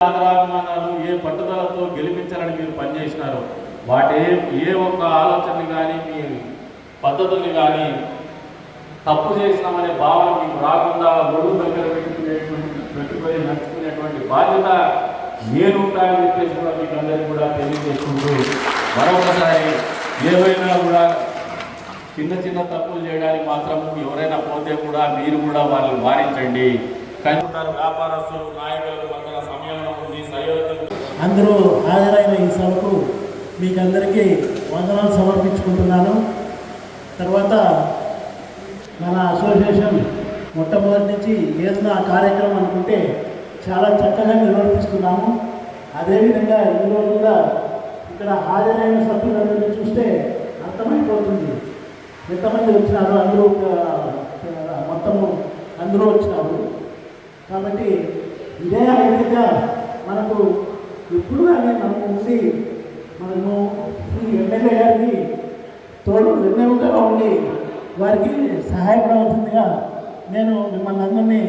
ఏ పట్టుదలతో గెలిపించాలని మీరు పనిచేసినారు వాటి ఏ- ఒక్క ఆలోచనని కానీ మీ పద్ధతుల్ని కానీ తప్పు చేసినామనే భావన మీకు రాకుండా గొడుగు దగ్గర పెట్టుకునేటువంటి పెట్టుకొని నడుచుకునేటువంటి బాధ్యత నేనుంటానని చెప్పేసి కూడా మీకు అందరికీ కూడా తెలియజేసుకుంటూ మరొకసారి ఏవైనా కూడా చిన్న చిన్న తప్పులు చేయడానికి మాత్రం ఎవరైనా పోతే కూడా మీరు కూడా వాళ్ళని వారించండి. కానీ ఉంటారు వ్యాపారస్తులు నాయకులు అందరూ హాజరైన ఈ సభకు మీకందరికీ వందనాలు సమర్పించుకుంటున్నాను. తర్వాత మన అసోసియేషన్ మొట్టమొదటి నుంచి ఏదైనా కార్యక్రమం అనుకుంటే చాలా చక్కగా నిర్వర్తిస్తున్నాము. అదేవిధంగా ఈరోజు కూడా ఇక్కడ హాజరైన సభ్యులందరినీ చూస్తే అర్థమైపోతుంది. ఎంతమంది వచ్చినారు అందరూ మొత్తము అందరూ వచ్చినారు. కాబట్టి ఇదే విధంగా మనకు ఎప్పుడు కానీ మనం ఉండి మనము ఎమ్మెల్యే గారిని తోడు నిర్ణయంగా ఉండి వారికి సహాయపడవలసిందిగా నేను మిమ్మల్ని అందరినీ